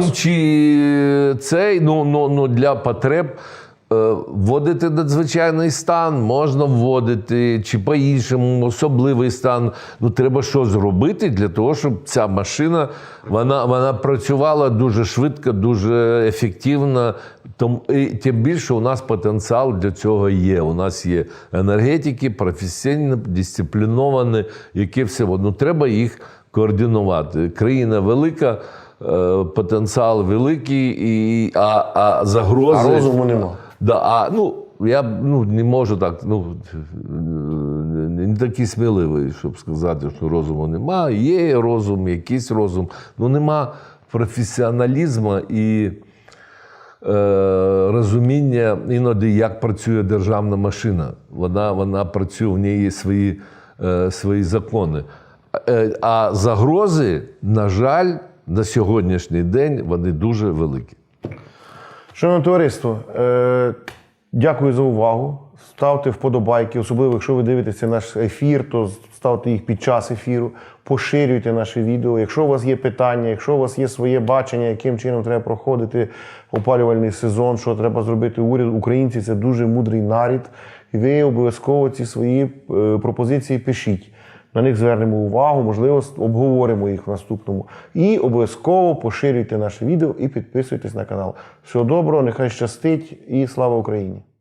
часу. чи цей, ну, ну, ну для потреб. е, Вводити надзвичайний стан можна вводити, чи по-іншому, особливий стан. Ну, треба що зробити для того, щоб ця машина вона, вона працювала дуже швидко, дуже ефективно. Тому, і тим більше у нас потенціал для цього є. У нас є енергетики, професійні, дисципліновані, які все. Ну, треба їх координувати. Країна велика, е, потенціал великий, і, а, а загрози. А розуму нема. Да, а, ну, я ну, не можу так, ну, не такий сміливий, щоб сказати, що розуму нема. Є розум, якийсь розум, ну нема професіоналізму і е, розуміння іноді, як працює державна машина. Вона, вона працює, в неї є свої, е, свої закони. Е, а загрози, на жаль, на сьогоднішній день вони дуже великі. Шановне товариство, е, дякую за увагу. Ставте вподобайки, особливо, якщо ви дивитеся наш ефір, то ставте їх під час ефіру, поширюйте наше відео. Якщо у вас є питання, якщо у вас є своє бачення, яким чином треба проходити опалювальний сезон, що треба зробити уряд, українці це дуже мудрий нарід. І ви обов'язково ці свої е, пропозиції пишіть. На них звернемо увагу, можливо, обговоримо їх в наступному. І обов'язково поширюйте наше відео і підписуйтесь на канал. Всього доброго, нехай щастить і слава Україні!